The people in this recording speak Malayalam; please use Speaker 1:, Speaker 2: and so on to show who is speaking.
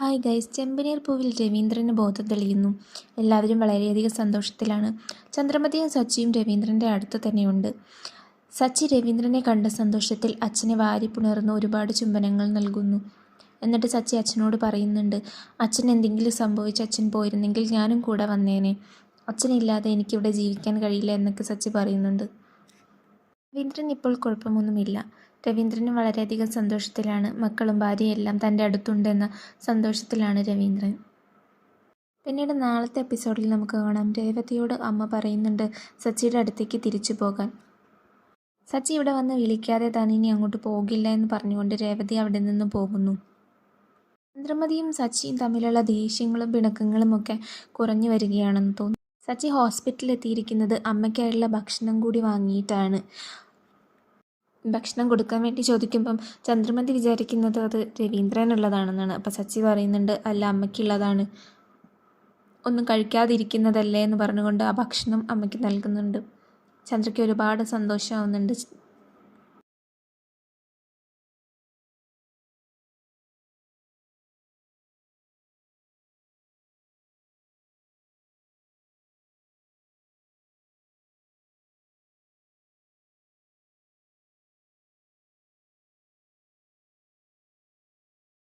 Speaker 1: ഹായ് ഗൈസ് ചെമ്പനീർ പൂവിൽ രവീന്ദ്രന് ബോധം തെളിയുന്നു. എല്ലാവരും വളരെയധികം സന്തോഷത്തിലാണ്. ചന്ദ്രമതിയും സച്ചിയും രവീന്ദ്രന്റെ അടുത്ത് തന്നെയുണ്ട്. സച്ചി രവീന്ദ്രനെ കണ്ട സന്തോഷത്തിൽ അച്ഛനെ വാരി വാരിപ്പുണർന്ന് ഒരുപാട് ചുംബനങ്ങൾ നൽകുന്നു. എന്നിട്ട് സച്ചി അച്ഛനോട് പറയുന്നുണ്ട് അച്ഛൻ എന്തെങ്കിലും സംഭവിച്ച് അച്ഛൻ പോയിരുന്നെങ്കിൽ ഞാനും കൂടെ വന്നേനെ. അച്ഛനില്ലാതെ എനിക്കിവിടെ ജീവിക്കാൻ കഴിയില്ല എന്നൊക്കെ സച്ചി പറയുന്നുണ്ട്. രവീന്ദ്രൻ ഇപ്പോൾ കുഴപ്പമൊന്നുമില്ല. രവീന്ദ്രന് വളരെയധികം സന്തോഷത്തിലാണ് മക്കളും ഭാര്യയും ഭാര്യയെല്ലാം തന്റെ അടുത്തുണ്ടെന്ന സന്തോഷത്തിലാണ് രവീന്ദ്രൻ. പിന്നീട് നാളത്തെ എപ്പിസോഡിൽ നമുക്ക് കാണാം. രേവതിയോട് അമ്മ പറയുന്നുണ്ട് സച്ചിയുടെ അടുത്തേക്ക് തിരിച്ചു പോകാൻ. സച്ചി ഇവിടെ വന്ന് വിളിക്കാതെ താൻ ഇനി അങ്ങോട്ട് പോകില്ല എന്ന് പറഞ്ഞുകൊണ്ട് രേവതി അവിടെ നിന്ന് പോകുന്നു. ചന്ദ്രമതിയും സച്ചിയും തമ്മിലുള്ള ദേഷ്യങ്ങളും പിണക്കങ്ങളും ഒക്കെ കുറഞ്ഞു വരികയാണെന്ന് തോന്നുന്നു. സച്ചി ഹോസ്പിറ്റലിൽ എത്തിയിരിക്കുന്നത് അമ്മയ്ക്കായുള്ള ഭക്ഷണം കൂടി വാങ്ങിയിട്ടാണ്. ഭക്ഷണം കൊടുക്കാൻ വേണ്ടി ചോദിക്കുമ്പം ചന്ദ്രമതി വിചാരിക്കുന്നത് അത് രവീന്ദ്രനുള്ളതാണെന്നാണ്. അപ്പം സച്ചി പറയുന്നുണ്ട് അല്ല അമ്മയ്ക്കുള്ളതാണ്. ഒന്നും കഴിക്കാതിരിക്കുന്നതല്ലേ? എന്ന് പറഞ്ഞുകൊണ്ട് ആ ഭക്ഷണം അമ്മയ്ക്ക് നൽകുന്നുണ്ട്. ചന്ദ്രയ്ക്ക് ഒരുപാട് സന്തോഷമാവുന്നുണ്ട്.